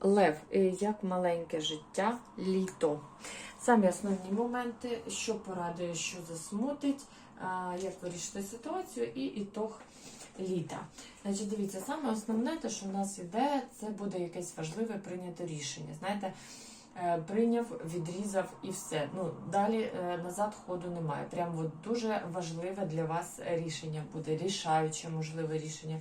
Лев, е, як маленьке життя, літо. Самі основні моменти, що порадує, що засмутить, як вирішити ситуацію і ітог літа. Значить, дивіться, саме основне, те, що в нас іде, це буде якесь важливе прийняте рішення. Знаєте, е, прийняв, відрізав і все. Ну, далі е, назад ходу немає. Прям от дуже важливе для вас рішення буде, рішаюче, можливе рішення.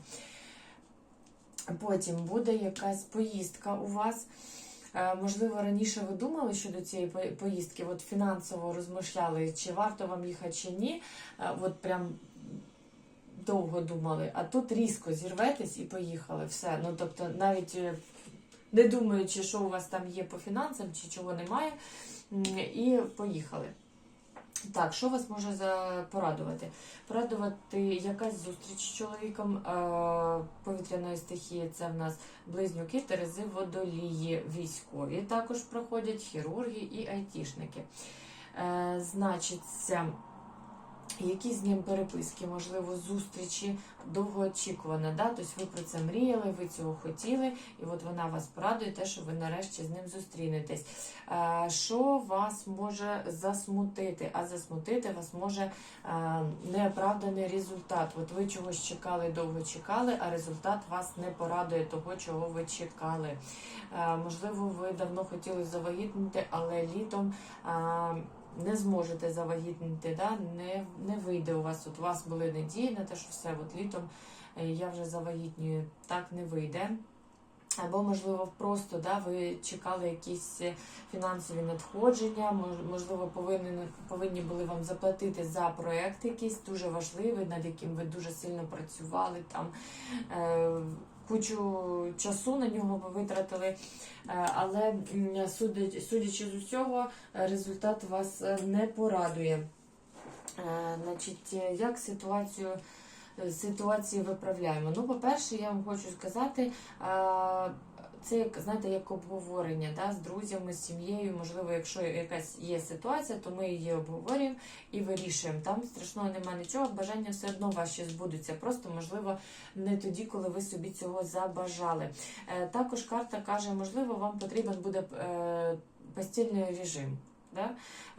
Потім буде якась поїздка у вас. Е, Можливо, раніше ви думали щодо цієї поїздки, от фінансово розмишляли, чи варто вам їхати, чи ні. Е, От прям довго думали, а тут різко зірветесь і поїхали. Все. Ну тобто, навіть е, не думаючи, що у вас там є по фінансам, чи чого немає, і поїхали. Так, що вас може порадувати? Порадувати якась зустріч з чоловіком е, повітряної стихії. Це в нас близнюки, терези, водолії, військові також проходять, хірурги і айтішники. Е, значиться, якісь з ним переписки, можливо, зустрічі довгоочікувана. Да? Тобто ви про це мріяли, ви цього хотіли, і от вона вас порадує, те, що ви нарешті з ним зустрінетесь. Що вас може засмутити? А засмутити вас може неоправданий результат. От ви чогось чекали, довго чекали, а результат вас не порадує того, чого ви чекали. Можливо, ви давно хотіли завагітнити, але літом. Не зможете завагітнити, да? не, не вийде у вас. От у вас були надії на те, що все, от літом е, я вже завагітнюю, так не вийде. Або, можливо, просто да, ви чекали якісь е, фінансові надходження, можливо, повинні, повинні були вам заплатити за проект якийсь дуже важливий, над яким ви дуже сильно працювали, там е, кучу часу на нього ви витратили. Е, Але судячи, з усього, результат вас е, не порадує. Е, Значить, як ситуацію, ситуацію виправляємо? Ну, по-перше, я вам хочу сказати, це як знаєте, як обговорення да, з друзями, з сім'єю. Можливо, якщо якась є ситуація, то ми її обговорюємо і вирішуємо. Там страшного немає нічого, бажання все одно ваші збудуться. Просто можливо не тоді, коли ви собі цього забажали. Е, Також карта каже, можливо, вам потрібен буде е, постільний режим. Да?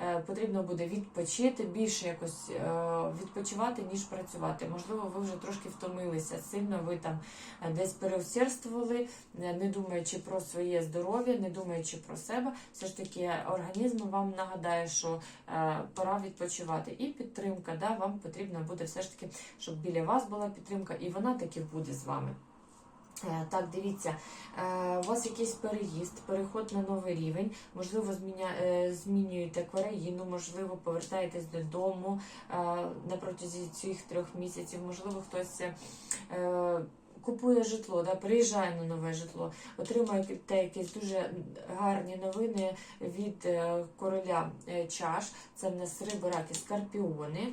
Е, Потрібно буде відпочити, більше якось е, відпочивати, ніж працювати. Можливо, ви вже трошки втомилися, сильно ви там е, десь переусердствували, не думаючи про своє здоров'я, не думаючи про себе. Все ж таки організм вам нагадає, що пора відпочивати. І підтримка, да, вам потрібно буде все ж таки, щоб біля вас була підтримка, і вона таки буде з вами. Е, Так, дивіться, е, у вас якийсь переїзд, переход на новий рівень, можливо, е, змінюєте країну, можливо, повертаєтесь додому на протязі цих трьох місяців, можливо, хтось купує житло, да, приїжджає на нове житло, отримує те якісь дуже гарні новини від е, короля е, чаш, це в нас риби, раки, скорпіони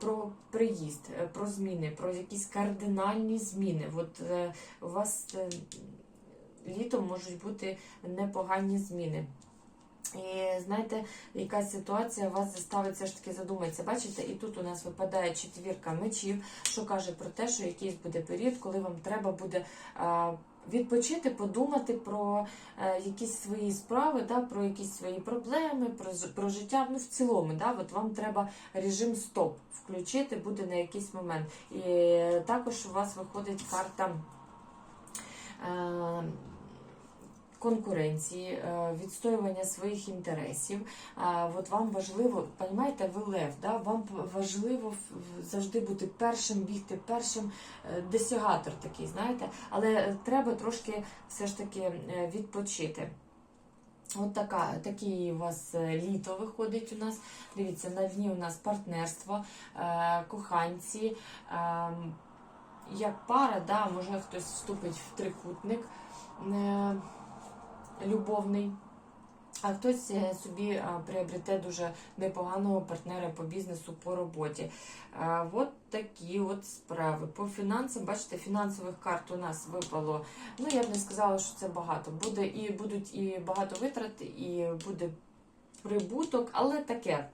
про приїзд, е, про зміни, про якісь кардинальні зміни. От у вас літом можуть бути непогані зміни. І знаєте, якась ситуація вас заставить все ж таки задуматися. Бачите, і тут у нас випадає четвірка мечів, що каже про те, що якийсь буде період, коли вам треба буде. Відпочити, подумати про е, якісь свої справи, да, про якісь свої проблеми, про, про життя. Ну, в цілому, да, от вам треба режим стоп включити буде на якийсь момент. І також у вас виходить карта. Е, конкуренції, е, відстоювання своїх інтересів. От вам важливо, розумієте, ви лев, да? вам важливо завжди бути першим, бігти першим, е, досягатор такий, знаєте, але е, треба трошки все ж таки відпочити. От така, такий у вас літо виходить у нас. Дивіться, на дні у нас партнерство, коханці. Як пара, да, може хтось вступить в трикутник любовний, а хтось е, собі е, приобрете дуже непоганого партнера по бізнесу, по роботі. От такі от справи. По фінансам, бачите, фінансових карт у нас випало. Ну, я б не сказала, що це багато. Буде і будуть і багато витрат, і буде прибуток, але таке.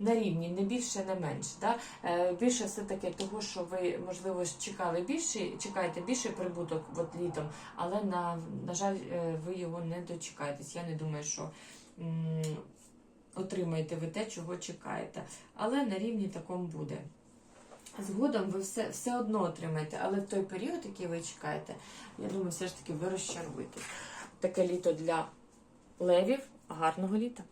На рівні, не більше, не менше. Да? Е, Більше все-таки того, що ви, можливо, чекали більше, чекаєте більший прибуток от літом, але на, на жаль, е, ви його не дочекаєтесь. Я не думаю, що отримаєте ви те, чого чекаєте. Але на рівні такому буде. Згодом ви все, все одно отримаєте, але в той період, який ви чекаєте, я думаю, все ж таки ви розчаруєтесь. Таке літо для левів. Гарного літа!